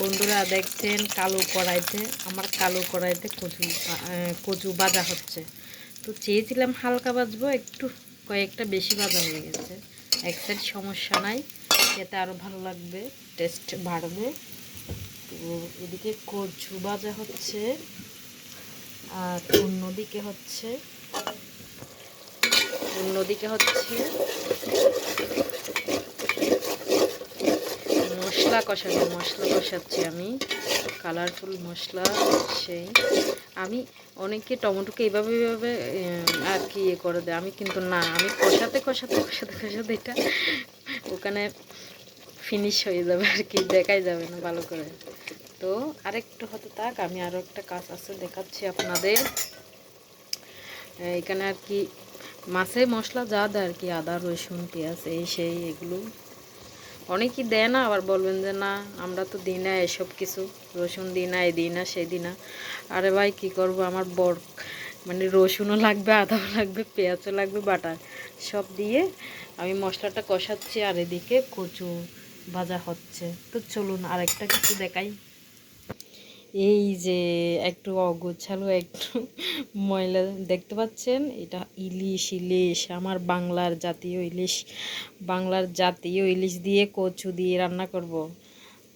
বন্ধুরা দেখছেন কালো কড়াইতে, আমার কালো কড়াইতে কচু কচু বাজা হচ্ছে। তো চেয়েছিলাম হালকা বাজবো একটু কয়েকটা বেশি বাজা হয়ে গেছে। এক সাইড সমস্যা নাই, খেতে আরও ভালো লাগবে টেস্ট বাড়বে। তো এদিকে কচু বাজা হচ্ছে, আর অন্যদিকে হচ্ছে অন্যদিকে হচ্ছে মশলা কষানো মশলা কষাচ্ছি আমি। কালারফুল মশলা, সেই। আমি অনেকে টমেটোকে এইভাবে এইভাবে আর কি ইয়ে করে দেয়। আমি কিন্তু না, আমি কষাতে কষাতে কষাতে কষাতে এটা ওখানে ফিনিশ হয়ে যাবে আর কি, দেখাই যাবে না ভালো করে। তো আরেকটু হতে থাক, আমি আরও একটা কাজ আছে, দেখাচ্ছি আপনাদের। এখানে আর কি মাছে মশলা যা দেয় আর কি, আদা, রসুন, পেঁয়াজ, এই, সেই, এগুলো। অনেকেই দেয় না, আবার বলবেন যে না, আমরা তো দিই না এসব কিছু। রসুন দিই না এ দিই না, সেই দিই না। আরে ভাই, কি করব? আমার বর মানে রসুনও লাগবে, আদাও লাগবে, পেঁয়াজও লাগবে বাটার সব দিয়ে আমি মশলাটা কষাচ্ছি, আর এদিকে কচু ভাজা হচ্ছে। তো চলুন আরেকটা কিছু দেখাই। এই যে একটু অগোছালো, একটু ময়লা দেখতে পাচ্ছেন? এটা ইলিশ ইলিশ, আমার বাংলার জাতীয় ইলিশ। বাংলার জাতীয় ইলিশ দিয়ে কচু দিয়ে রান্না করব।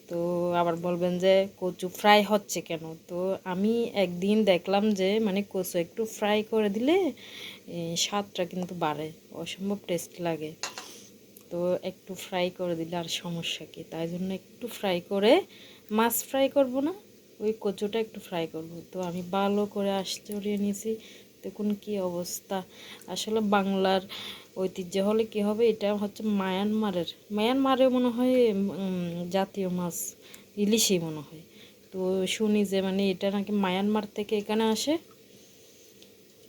তো আবার বলবেন যে কচু ফ্রাই হচ্ছে কেন? তো আমি একদিন দেখলাম যে মানে কচু একটু ফ্রাই করে দিলে স্বাদটা কিন্তু বাড়ে, অসম্ভব টেস্ট লাগে। তো একটু ফ্রাই করে দিলে আর সমস্যা কি? তাই জন্য একটু ফ্রাই করে, মাছ ফ্রাই করব না? ওই কচুটা একটু ফ্রাই করব। তো আমি ভালো করে আশ্চর্য নিয়েছি। দেখুন কি অবস্থা। আসলে বাংলার ঐতিহ্য হলে কি হবে? এটা হচ্ছে মায়ানমারের। মায়ানমারে মনে হয় জাতীয় মাছ, ইলিশই মনে হয়। তো শুনি যে মানে এটা নাকি মায়ানমার থেকে এখানে আসে।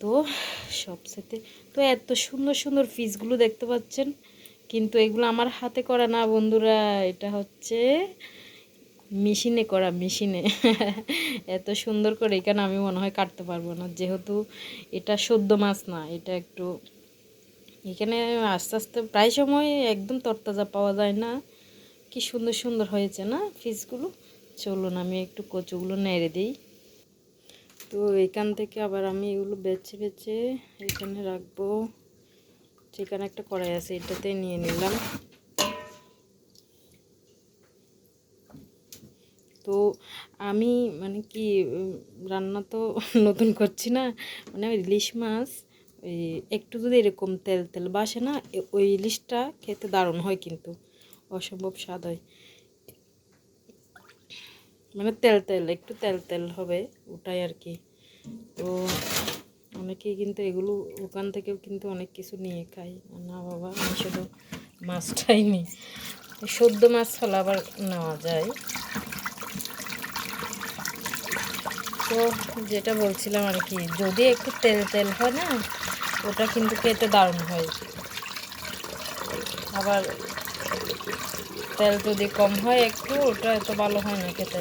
তো সবসাথে তো এত সুন্দর সুন্দর পিসগুলো দেখতে পাচ্ছেন। কিন্তু এগুলো আমার হাতে করা না বন্ধুরা। এটা হচ্ছে মেশিনে করা মেশিনে। এত সুন্দর করে এখানে আমি মনে হয় কাটতে পারব না? যেহেতু এটা সদ্য মাছ না, এটা একটু এখানে আস্তে আস্তে প্রায় সময় একদম তরতাজা পাওয়া যায় না। কি সুন্দর সুন্দর হয়েছে না ফিসগুলো চলুন আমি একটু কচুগুলো নেড়ে দিই। তো এখান থেকে আবার আমি এগুলো বেছে বেছে এখানে রাখব। সেখানে একটা কড়াই আছে এটাতে নিয়ে নিলাম। তো আমি মানে কি রান্না তো নতুন করছি না। মানে ওই ইলিশ মাছ, ওই একটু যদি এরকম তেল তেল বাসে না ওই ইলিশটা খেতে দারুণ হয় কিন্তু। অসম্ভব স্বাদ হয়। মানে তেল তেল, একটু তেল তেল হবে ওটাই আর কি। তো অনেকেই কিন্তু এগুলো ওখান থেকেও কিন্তু অনেক কিছু নিয়ে খাই না বাবা, আমি শুধু মাছটাই নিই। সদ্য মাছ হলে আবার নেওয়া যায়। তো যেটা বলছিলাম আর কি, যদি একটু তেল তেল হয় না, ওটা কিন্তু খেতে দারুণ হয়। আবার তেল যদি কম হয় একটু, ওটা এত ভালো হয় না খেতে।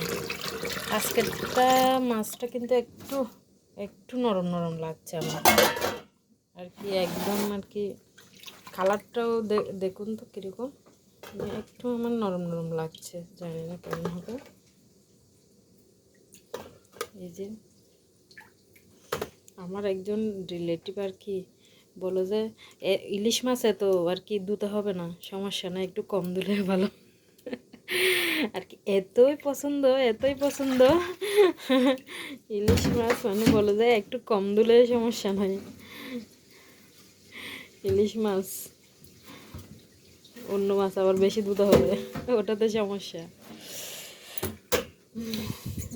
আজকেরটা মাছটা কিন্তু একটু একটু নরম নরম লাগছে আমার। আর কি একদম আর কি, কালারটাও দেখুন তো কীরকম। একটু আমার নরম নরম লাগছে, জানি না কেমন হবে। এই যে, আমার একজন রিলেটিভ আর কি বলো যে ইলিশ মাছ এত আর কি দুতে হবে না, সমস্যা না একটু কম দিলে ভালো। আর কি, এতই পছন্দ এতই পছন্দ। ইলিশ মাছ মানে বলো যে, একটু কম দিলে সমস্যা নাই। ইলিশ মাছ, অন্য মাছ আবার বেশি দুধ হবে, ওটাতে সমস্যা।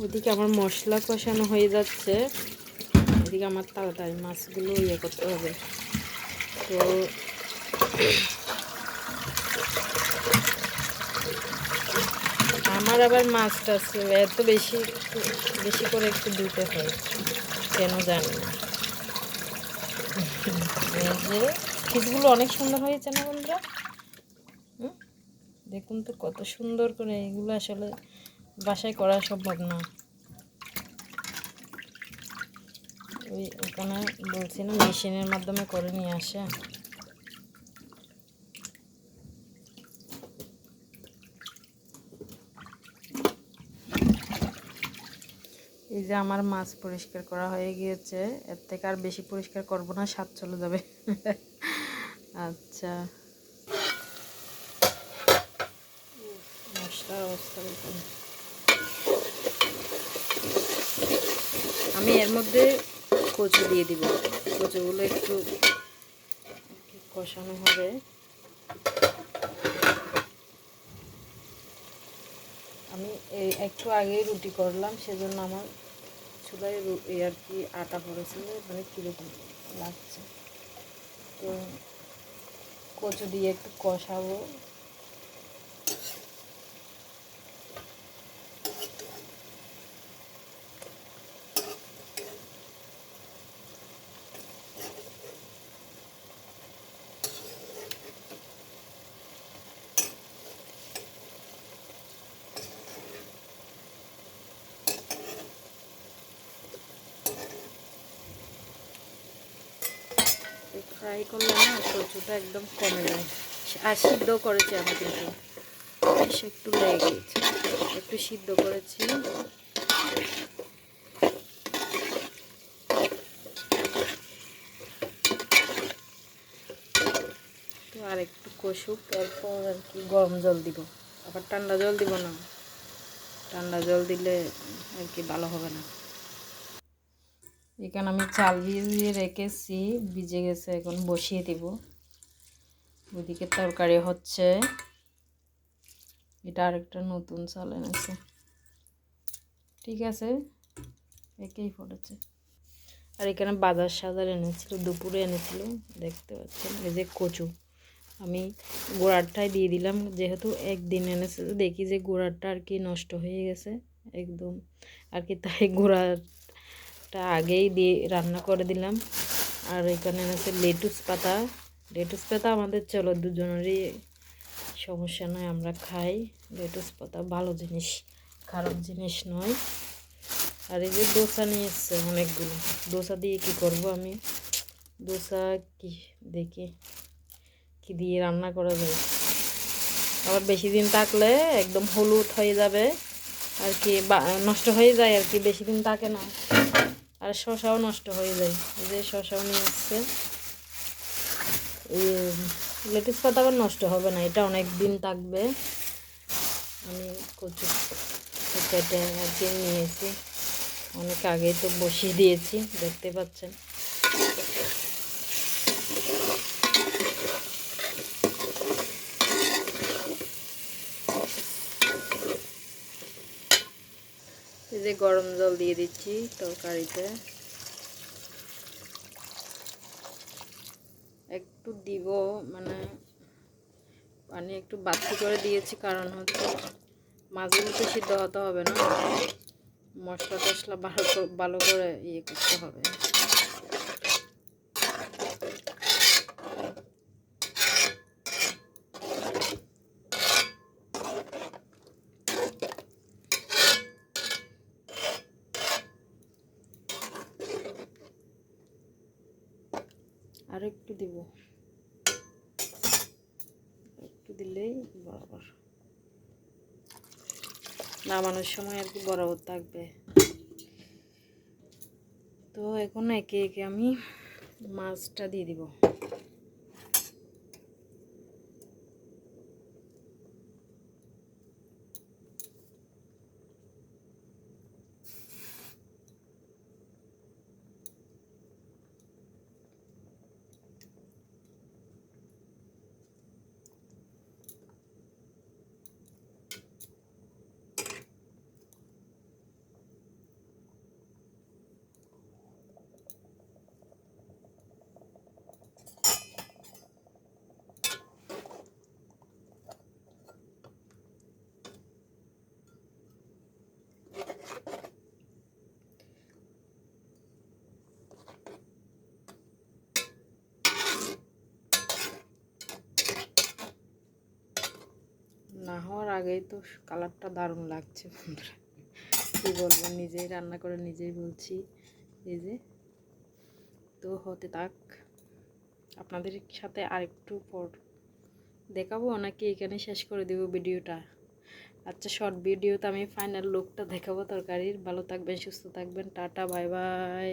ওদিকে আমার মশলা কষানো হয়ে যাচ্ছে। এদিকে আমার তাড়াতাড়ি মাছগুলো ইয়ে করতে হবে। তো আমার আবার মাছ টাছ এত বেশি বেশি করে একটু দিতে হয়, কেন জানি না। যে, খিচগুলো অনেক সুন্দর হয়েছে না বন্ধুরা? দেখুন তো কত সুন্দর করে এগুলো আসলে বাসায় করা সম্ভব না। ওই ওখানে বলছি না মেশিনের মাধ্যমে করে নিয়ে আসে। এই যে আমার মাছ পরিষ্কার করা হয়ে গিয়েছে, এর থেকে আর বেশি পরিষ্কার করব না, স্বাদ চলে যাবে। আচ্ছা। মশলার অবস্থা আমি এর মধ্যে কচু দিয়ে দিব। কচুগুলো একটু কষানো হবে। আমি এই একটু আগেই রুটি করলাম, সেজন্য আমার চুলায় আর কি আটা পড়েছিল মানে কীরকম লাগছে। তো কচু দিয়ে একটু কষাবো। ফ্রাই করলে না কচুটা একদম কমে যায়। আর সিদ্ধ করেছি আমি কিন্তু। একটু লেগে একটু সিদ্ধ করেছি। তো আর একটু কষুক, এরপর আর কি গরম জল দিব। আবার ঠান্ডা জল দিব না। ঠান্ডা জল দিলে আর কি ভালো হবে না। এখানে আমি চাল ভিজিয়ে রেখেছি, ভিজে গেছে, এখন বসিয়ে দিব। ওইদিকে তরকারি হচ্ছে। এটা আরেকটা নতুন চাল এনেছে। ঠিক আছে? একেই পড়েছে। আর এখানে বাজার সাজার এনেছিল, দুপুরে এনেছিল, দেখতে পাচ্ছেন। এই যে কচু। আমি গোড়ারটাই দিয়ে দিলাম, যেহেতু একদিন এনেছে দেখি যে গোড়ারটা আর কি নষ্ট হয়ে গেছে, একদম। আর কি তাই গোড়াটা আগেই দিয়ে রান্না করে দিলাম। আর এখানে এনেছে লেটুস পাতা। লেটুস পাতা আমাদের চলো দুজনেরই সমস্যা নয়, আমরা খাই। লেটুস পাতা ভালো জিনিস, খারাপ জিনিস নয়। আর এই যে দোসা নিয়ে এসছে অনেকগুলো। দোসা দিয়ে কি করব আমি? দোসা কি দেখি, কি দিয়ে রান্না করা যায়? আবার বেশি দিন থাকলে একদম হলুদ হয়ে যাবে। আর কি নষ্ট হয়ে যায় আর কি, বেশি দিন থাকে না। আর শশাও নষ্ট হয়ে যায়। এই যে শশাও নিয়ে আসছে। এই লেটিস পাতা আবার নষ্ট হবে না, এটা অনেক দিন থাকবে। আমি কচু কেটে আর কি নিয়েছি অনেক আগেই তো বসিয়ে দিয়েছি, দেখতে পাচ্ছেন। যে গরম জল দিয়ে দিচ্ছি তরকারিতে। একটু দিব মানে পানি একটু বাতি করে দিয়েছি, কারণ হচ্ছে মাঝে মধ্যে সিদ্ধ হতে হবে না। মশলা টশলা ভালো ভালো করে ইয়ে করতে হবে। আর একটু দিব। একটু দিলেই বরাবর। নামানোর সময় আর কি বরাবর থাকবে। তো এখন একে একে আমি মাছটা দিয়ে দিব না হওয়ার আগেই তো কালারটা দারুণ লাগছে, বন্ধুরা। কী বলব, নিজেই রান্না করে নিজেই বলছি। এই যে, তো হতে থাক। আপনাদের সাথে আরেকটু পর দেখাবো, নাকি এখানে শেষ করে দেবো ভিডিওটা? আচ্ছা শর্ট ভিডিওতে আমি ফাইনাল লুকটা দেখাবো তরকারির। ভালো থাকবেন, সুস্থ থাকবেন। Tata bye bye